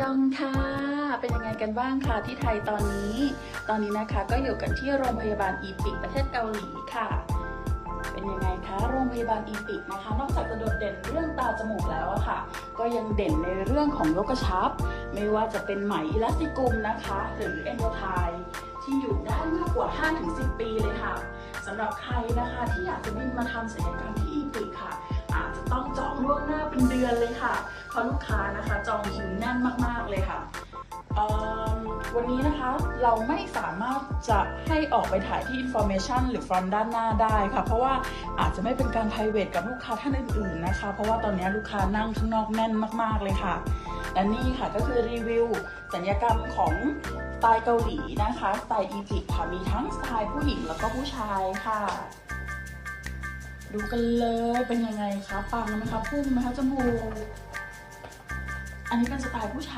ยองค่ะ เป็นยังไงกันบ้างคะที่ไทยตอนนี้ ตอนนี้นะคะก็อยู่กันที่โรงพยาบาลอีปิกประเทศเกาหลีค่ะ เป็นยังไงคะโรงพยาบาลอีปิกนะคะ นอกจากจะโดดเด่นเรื่องตาจมูกแล้วอะค่ะ ก็ยังเด่นในเรื่องของโลกระชับ ไม่ว่าจะเป็นไหมอิลาสติกุมนะคะ หรือเอนโดไทที่อยู่ได้มากกว่า 5-10 ปีเลยค่ะสำหรับใครนะคะที่อยากจะบินมาทำศัลยกรรมที่ เป็นเดือนเลยค่ะ เพราะลูกค้านะคะจองคิวแน่นมากๆเลยค่ะ วันนี้นะคะเราไม่สามารถจะให้ออกไปถ่ายที่ information หรือ front ด้านหน้าได้ค่ะ เพราะว่าอาจจะไม่เป็นการ private กับลูกค้าท่านอื่นๆนะคะ เพราะว่าตอนนี้ลูกค้านั่งข้างนอกแน่นมากๆเลยค่ะ และนี่ค่ะก็คือรีวิวสัญญกรรมของสไตล์เกาหลีนะคะ สไตล์อีพิกค่ะ มีทั้งสไตล์ผู้หญิงแล้วก็ผู้ชายค่ะ ดูกันเลยเป็นยังไงคะปังไหมคะพุ่งไหมคะจมูกอันนี้เป็นสไตล์ผู้ชาย